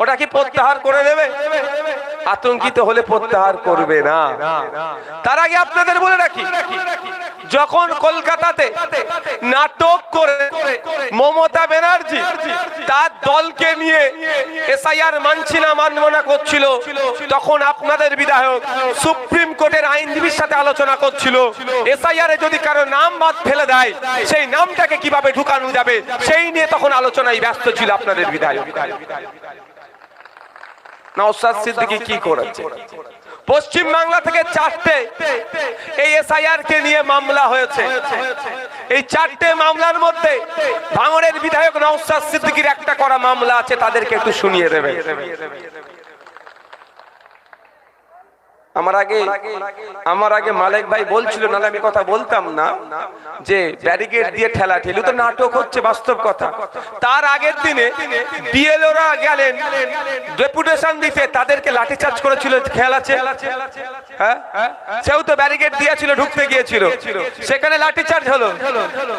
ওটা কি প্রত্যাহার করে দেবে? আতঙ্কিত হলে প্রত্যাহার করবে না। তার আগে আপনাদের বলে রাখি, যখন কলকাতাতে নাটক করে মমতা ব্যানার্জি তার দলকে নিয়ে এসআইআর মানছি না, মানব না করছিল, তখন আপনাদের বিধায়ক সুপ্রিম কোর্টের আইনজীবীর সাথে আলোচনা করছিল। এসআইআর এ যদি কারও নাম বাদ ফেলে দেয়, সেই নামটাকে কীভাবে ঢুকানো যাবে, সেই নিয়ে তখন আলোচনায় ব্যস্ত ছিল আপনাদের বিধায়ক। নওসাদ সিদ্দিকী কি করেছে? পশ্চিম বাংলা থেকে চারটে এই এসআইআর কে নিয়ে মামলা হয়েছে। এই চারটে মামলার মধ্যে ভাঙড়ের বিধায়ক নওসাদ সিদ্দিকীর একটা করা মামলা আছে, তাদেরকে একটু শুনিয়ে দেবে আমার আগে আমার আগে মালিক ভাই বলছিল, নাহলে আমি কথা বলতাম না, যে ব্যারিকেড দিয়ে ঠেলা ঠেলি তো নাটক হচ্ছে, বাস্তব কথা। তার আগের দিনে বিএলওরা গেলেন ডেপুটেশন দিতে, তাদেরকে লাঠিচার্জ করেছিল, খেয়াল আছে? হ্যাঁ? সেও তো ব্যারিকেড দিয়েছিল, ঢুকতে গিয়েছিল। সেখানে লাঠিচার্জ হলো।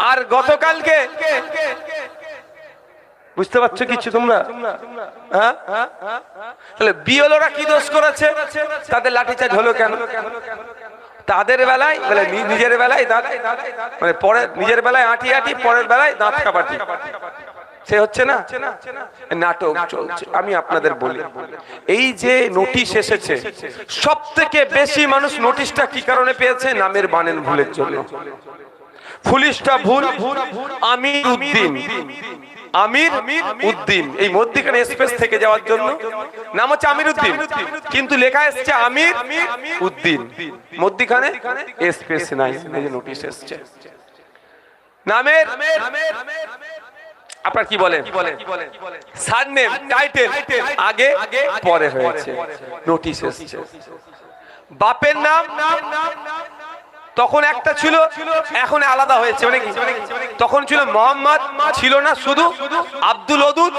আর গতকালকে বুঝতে পারছ কিছু তোমরা? হ্যাঁ? তাহলে বিএলওরা কি দোষ করেছে? তাদের লাঠিচার্জ হলো কেন? তাদের বেলায় নিজের বেলায় দাঁত মানে পরে নিজের বেলায় আঁটি আঁটি পরের বেলায় দাঁত কাবাটি সে হচ্ছে না? নাটক চলছে। আমি আপনাদের বলি এই যে নোটিশ এসেছে সব থেকে বেশি মানুষ নোটিশটা কি কারণে পেয়েছে? নামের বানেন ভুলের জন্য। পুলিশটা ভুল, আমির উদ্দিন। আমির উদ্দিন। এই মধ্যিখানে স্পেস থেকে যাওয়ার জন্য। নাম হচ্ছে আমির উদ্দিন। কিন্তু লেখা এসছে আমির উদ্দিন। মধ্যিখানে স্পেস নাই, এই যে নোটিশ এসছে। নামের আপনার কি বলেন? সারনেম টাইটেল আগে, পরে হয়েছে। নোটিশ এসছে। বাপের নাম তখন একটা ছিল, এখন আলাদা হয়েছে। মানে তখন ছিল মোহাম্মদ, ছিল না শুধু আব্দুল ওদুদ,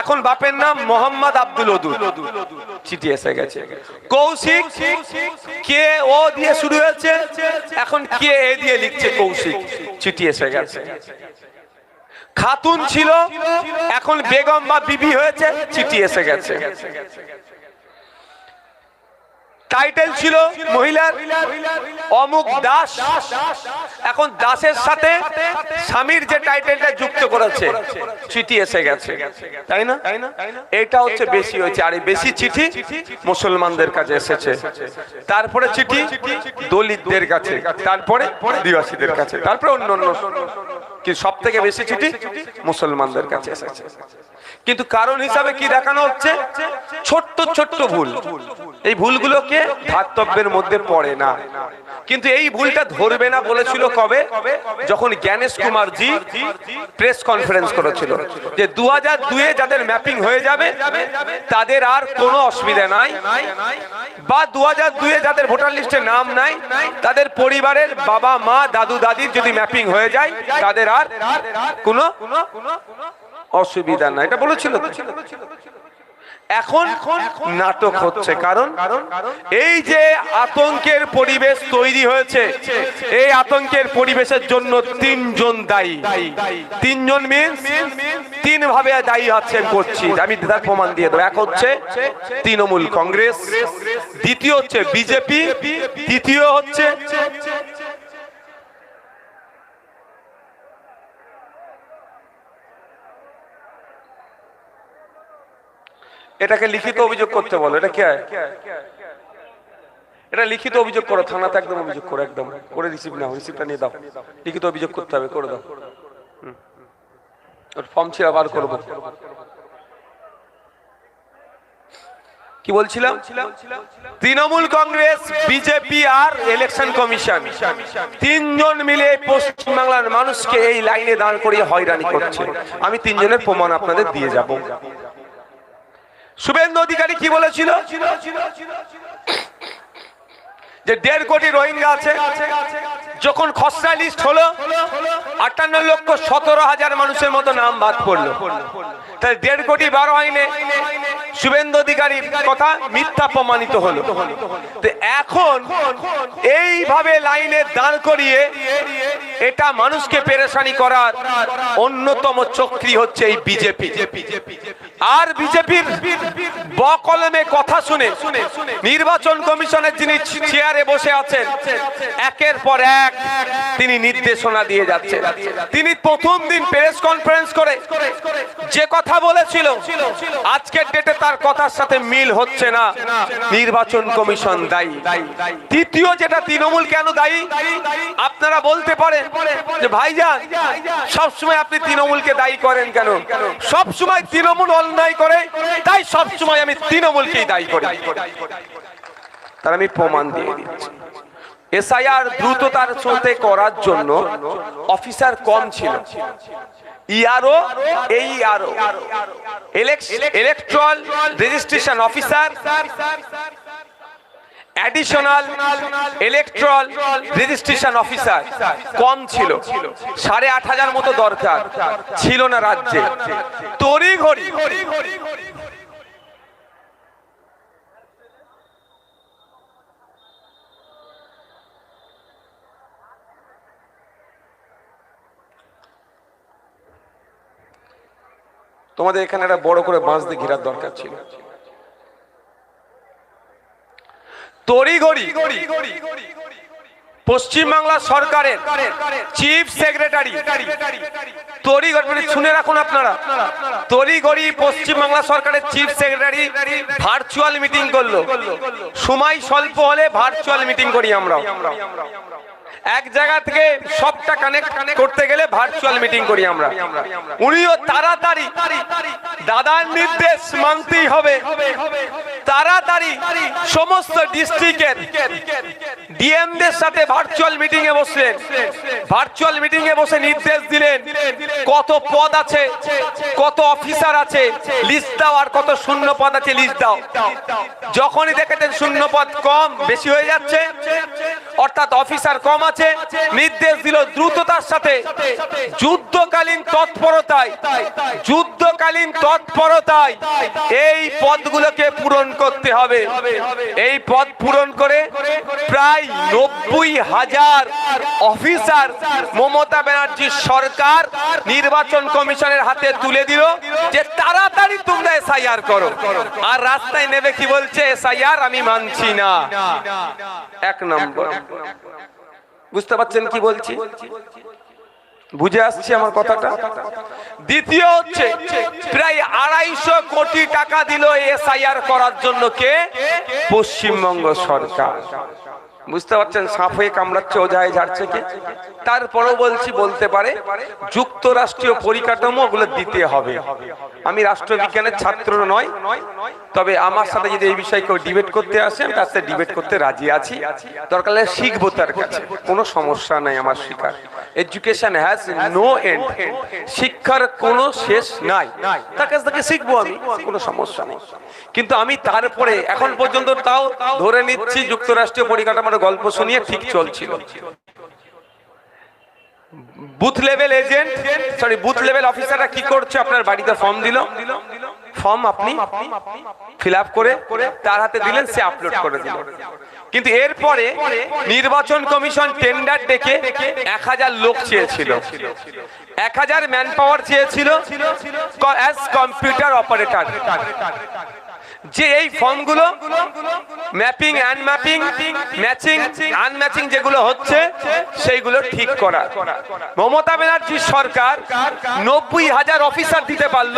এখন বাপের নাম মোহাম্মদ আব্দুল ওদুদ। চিঠি এসে গেছে। কৌশিক, কে ও দিয়ে শুরু হয়েছে, এখন কে এ দিয়ে লিখছে কৌশিক। চিঠি এসে গেছে। খাতুন ছিল, এখন বেগম বা বিবি হয়েছে, চিঠি এসে গেছে। টাইটেল ছিল মহিলার অমুক দাস। এখন দাসের সাথে স্বামীর যে টাইটেলটা যুক্ত করেছে, চিঠি এসে গেছে। তাই না? এটা হচ্ছে বেশি হয়েছে। আর বেশি চিঠি মুসলমানদের কাছে এসেছে। তারপরে চিঠি দলিতদের কাছে, তারপরে আদিবাসীদের কাছে, তারপরে অন্য অন্য কি সব থেকে বেশি চিঠি মুসলমানদের কাছে এসেছে। কিন্তু কারণ হিসাবে কি দেখানো হচ্ছে? ছোট্ট ছোট্ট ভুল। এই ভুলগুলোকে ধার্তব্যের মধ্যে পড়ে না। কিন্তু এই ভুলটা ধরবে না বলেছিল কবে? যখন জ্ঞানেশ কুমার জি প্রেস কনফারেন্স করেছিল যে দু হাজার দুয়ে যাদের ম্যাপিং হয়ে যাবে, তাদের আর কোনো অসুবিধা নাই। বা দু হাজার দুয়ে যাদের ভোটার লিস্টে নাম নাই, তাদের পরিবারের বাবা, মা, দাদু, দাদির যদি ম্যাপিং হয়ে যায়, তাদের আর কোনো অসুবিধা নাই। এটা বলেছিল এখন নাটক হচ্ছে। কারণ এই যে আতঙ্কের পরিবেশ তৈরি হয়েছে, এই আতঙ্কের পরিবেশের জন্য তিনজন দায়ী। তিনজন মিনস তিন ভাবে দায়ী আছেন করছি আমি তার প্রমাণ দিয়ে দেবো। এক হচ্ছে তৃণমূল কংগ্রেস, দ্বিতীয় হচ্ছে বিজেপি, তৃতীয় হচ্ছে এটাকে লিখিত অভিযোগ করতে বলো, এটা কে? এটা লিখিত অভিযোগ করো, থানাতে একদম অভিযোগ করো, একদম। করে রিসিভ নাও, রিসিভটা নিয়ে দাও। লিখিত অভিযোগ করতে হবে, করে দাও। ওর ফর্ম ছিল বার করব। কি বলছিলাম? তৃণমূল কংগ্রেস, বিজেপি আর ইলেকশন কমিশন তিনজন মিলে পশ্চিম বাংলার মানুষকে এই লাইনে দাঁড় করিয়ে হয়রানি করছে। আমি তিনজনের প্রমাণ আপনাদের দিয়ে যাব। শুভেন্দু অধিকারী কি বলেছিল? যে দেড় কোটি রোহিঙ্গা আছে, যখন খসড়া লিস্ট হলো, আটান্ন লক্ষ সতেরো হাজার মানুষের মতো নাম বাদ পড়ল। তাহলে দেড় কোটি বারো আইনে শুভেন্দু অধিকারীর কথা মিথ্যা প্রমাণিত হলো। তো এখন এইভাবে লাইনে দাঁড় করিয়ে এটা মানুষকে পেরেশানি করার অন্যতম চক্রী হচ্ছে এই বিজেপি। আর বিজেপির বকলমে কথা শুনে নির্বাচন কমিশনের যিনি চেয়ারে বসে আছেন, একের পর এক তিনি নির্দেশনা দিয়ে যাচ্ছেন। তিনি প্রথম দিন প্রেস কনফারেন্স করে যে কথা বলেছিল, আজকের ডেটে তার কথার সাথে মিল হচ্ছে না। নির্বাচন কমিশন দায়ী। তৃতীয় যেটা তৃণমূল কেন দায়ী, আপনারা বলতে পারেন যে ভাইজান, সবসময় আপনি তৃণমূলকে দায়ী করেন কেন? সবসময় তৃণমূল অন্যায় করে, তাই সবসময় আমি তৃণমূলকেই দায়ী করি। তার আমি প্রমাণ দিয়ে দিচ্ছি। এসআইআর দ্রুততার সাথে করার জন্য অফিসার কম ছিল। ইয়ারও এই ইয়ারও electoral registration officer additional electoral registration officer কম ছিল। সাড়ে আট হাজার মতো দরকার ছিল না রাজ্যে। তড়ি ঘড়ি তোমাদের এখানে একটা বড় করে বাঁশ দিয়ে ঘেরার দরকার ছিল। তড়িঘড়ি পশ্চিমবাংলা সরকারের চিফ সেক্রেটারি। তড়িঘড়ি মানে শুনে রাখুন আপনারা। তড়িঘড়ি, পশ্চিমবাংলা সরকারের চিফ সেক্রেটারি ভার্চুয়াল মিটিং করল। সময় স্বল্প হলে ভার্চুয়াল মিটিং করি আমরা। এক জায়গা থেকে সবটা কানেক্ট করতে গেলে ভার্চুয়াল মিটিং করি আমরা। উনিও তাড়াতাড়ি দাদার নির্দেশ মানতেই হবে। তাড়াতাড়ি সমস্ত ডিস্ট্রিক্টের ডিএমদের সাথে ভার্চুয়াল মিটিং এ বসলেন। ভার্চুয়াল মিটিং এ বসে নির্দেশ দিলেন কত পদ আছে, কত অফিসার আছে লিস্ট দাও আর কত শূন্য পদ আছে লিস্ট দাও। যখনই দেখেছেন শূন্য পদ কম, বেশি হয়ে যাচ্ছে, অর্থাৎ অফিসার কম আছে। নির্দেশ দিল দ্রুততার সাথে। যুদ্ধকালীন তৎপরতায়। যুদ্ধকালীন তৎপরতায় এই পদগুলোকে পূরণ করতে হবে। এই পদ পূরণ করে প্রায় নব্বই হাজার অফিসার মমতা ব্যানার্জির সরকার নির্বাচন কমিশনের হাতে তুলে দিল যে তাড়াতাড়ি তোমরা এসআইআর করো। আর রাস্তায় নেবে কি বলছে, এসআইআর আমি মানছি না। এক নম্বর। বুঝতে পারছেন কি বলছি? বুঝে আসছে আমার কথাটা? দ্বিতীয় হচ্ছে, প্রায় আড়াইশো কোটি টাকা দিল এসআইআর করার জন্য কে? পশ্চিমবঙ্গ সরকার। বুঝতে পারছেন? সাপ হয়ে কামড়াচ্ছে, ওঝায় ঝাড়ছে কে? তারপরও বলছি, বলতে পারে, যুক্তরাষ্ট্রীয় পরিকাঠামো ওগুলো দিতে হবে। আমি রাষ্ট্রবিজ্ঞানের ছাত্র নয়, তবে আমার সাথে যদি এই বিষয়ে কেউ ডিবেট করতে আসে, আমি তার সাথে ডিবেট করতে রাজি আছি। দরকার শিখব তার কাছে, কোনো সমস্যা নাই আমার শিকার। এডুকেশন হ্যাজ নো এন্ড শিক্ষার কোনো শেষ নাই। তার কাছ থেকে শিখব আমি, কোনো সমস্যা নেই। কিন্তু আমি তারপরে, এখন পর্যন্ত তাও ধরে নিচ্ছি, যুক্তরাষ্ট্রীয় পরিকাঠামোর গল্প শুনিয়ে ঠিক চলছিল। Booth level agent sorry booth level অফিসাররা কি করছে, আপনার বাড়িতে ফর্ম দিল। ফর্ম আপনি ফিল করে তার হাতে দিলেন, সে আপলোড করে দিল। কিন্তু এরপরে নির্বাচন কমিশন টেন্ডার ডেকে এক হাজার লোক চেয়েছিল। এক হাজার ম্যান পাওয়ার চেয়েছিল অ্যাজ কম্পিউটার অপারেটর যে এই ফর্মগুলো ম্যাপিং আনম্যাপিং ম্যাচিং আনম্যাচিং যেগুলো হচ্ছে, সেইগুলো ঠিক করা। মমতা ব্যানার্জির সরকার নব্বই হাজার অফিসার দিতে পারল,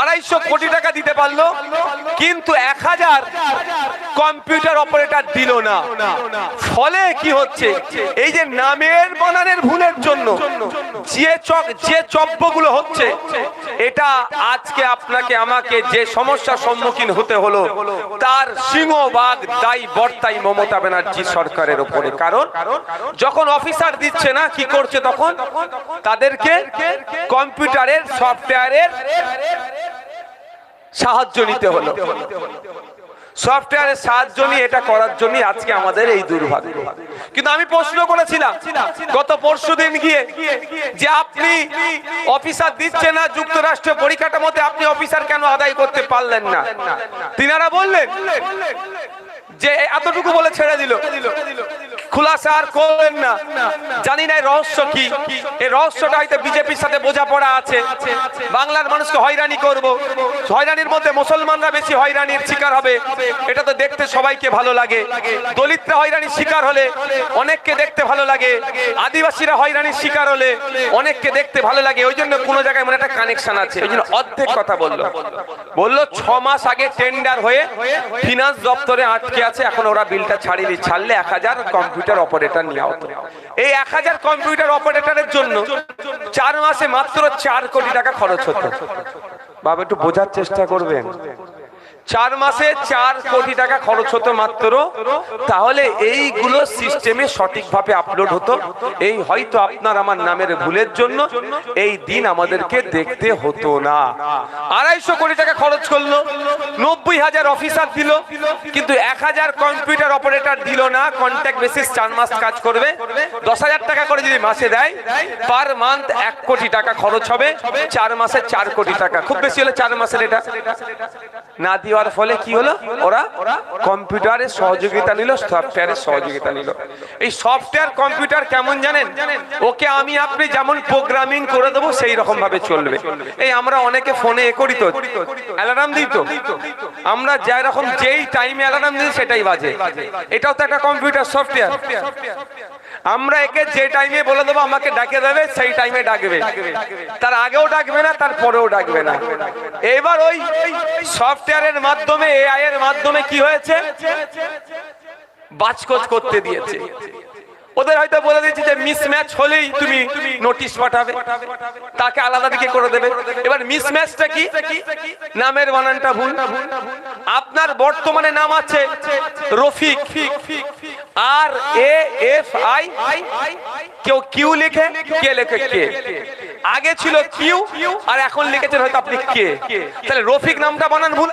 আড়াইশো কোটি টাকা দিতে পারল, কিন্তু এক হাজার কম্পিউটার অপারেটর দিল না। ফলে কি হচ্ছে? এই যে নামের বানানের ভুলের জন্য যে চক যে চব্যগুলো হচ্ছে, এটা আজকে আপনাকে, আমাকে যে সমস্যার সম্মুখীন হতে হলো। তার সিংহবাগ দায়ী বর্তাই মমতা ব্যানার্জি সরকারের উপরে কারণ যখন অফিসার দিচ্ছে না, কি করছে তখন? তাদেরকে কম্পিউটারের, সফটওয়্যারের সাহায্য নিতে হলো। সফটওয়্যারের সাহায্য নিয়ে এটা করার জন্য আজকে আমাদের এই দুর্ভাগ্য। কিন্তু আমি প্রশ্ন করেছিলাম, গত পরশু দিন গিয়ে যে আপনি অফিসার দিচ্ছে না, যুক্তরাষ্ট্রের পরিকাঠামোতে আপনি অফিসার কেন আদায় করতে পারলেন না? তিনারা বললেন যে এতটুকু বলে ছেড়ে দিল। খুলাসা আর করলেন না। জানি না রহস্য কি। এই রহস্যটা হয়তো বিজেপির সাথে বোঝাপড়া আছে। বাংলার মানুষকে হয়রানি করব। হয়রানির মধ্যে মুসলমানরা বেশি হয়রানির শিকার হবে। এটা তো দেখতে সবাইকে ভালো লাগে। দলিতরা হয়রানির শিকার হলে অনেককে দেখতে ভালো লাগে। আদিবাসীরা হয়রানির শিকার হলে অনেককে দেখতে ভালো লাগে। ওই জন্য কোনো জায়গায় মানে একটা কানেকশন আছে। ওই জন্য অর্ধেক কথা বলল। বলল, ছ মাস আগে টেন্ডার হয়ে ফিনান্স দপ্তরে আটকে আছে, এখন ওরা বিলটা ছাড়িয়ে দিয়ে ছাড়লে এক হাজার কম্পিউটার অপারেটার নেওয়া হতো। এই এক হাজার কম্পিউটার অপারেটারের জন্য চার মাসে মাত্র চার কোটি টাকা খরচ হতো। বাবা, একটু বোঝার চেষ্টা করবেন। চার মাসে চার কোটি টাকা খরচ হতো মাত্র। তাহলে এইগুলো সিস্টেমে সঠিকভাবে আপলোড হতো। এই হয়তো আপনার আমার নামের ভুলের জন্য এই দিন আমাদেরকে দেখতে হতো না। আড়াইশো কোটি টাকা খরচ করল, নব্বই হাজার অফিসার দিল, কিন্তু এক হাজার কম্পিউটার অপারেটর দিল না। কন্ট্যাক্ট বেসিস চার মাস কাজ করবে। দশ হাজার টাকা করে যদি মাসে দেয় পার মান্থ এক কোটি টাকা খরচ হবে। চার মাসে চার কোটি টাকা। খুব বেশি হলে চার মাসের এটা। না দেওয়ার ফলে কি হলো? ওরা কম্পিউটারের সহযোগিতা নিল সফটওয়্যারের সহযোগিতা নিল। এই সফটওয়্যার কম্পিউটার কেমন জানেন? ওকে আমি আপনি যেমন প্রোগ্রামিং করে দেবো, সেই রকম ভাবে চলবে। এই আমরা অনেকে ফোনে এ করি তো। অ্যালার্ম দিই তো। আমরা যাই রকম যেই টাইমে অ্যালার্ম দিই, সেটাই বাজে। এটাও তো একটা কম্পিউটার সফটওয়্যার। আমরা একে যে টাইমে বলে দেবো, আমাকে ডাকে দেবে, সেই টাইমে ডাকবে। তার আগেও ডাকবে না, তার পরেও ডাকবে না। এবার ওই সফটওয়্যারের মাধ্যমে এআই এর মাধ্যমে কি হয়েছে? বাজকোচ করতে দিয়েছে। ওদের হয়তো বলে দিয়েছে যে মিসম্যাচ হলেই তুমি নোটিশ পাঠাবে। তাকে আলাদা দিকে করে দেবে। এবার মিসম্যাচটা কি? নামের বানানটা ভুল। আপনার বর্তমানে নাম আছে Rafiq. R A, F, I, কেউ কিউ লিখে, কে লেখে কে? আগে ছিল কিউ আর এখন লিখেছেন হয়তো আপনি কে। তাহলে রফিক নামটা বানান ভুল।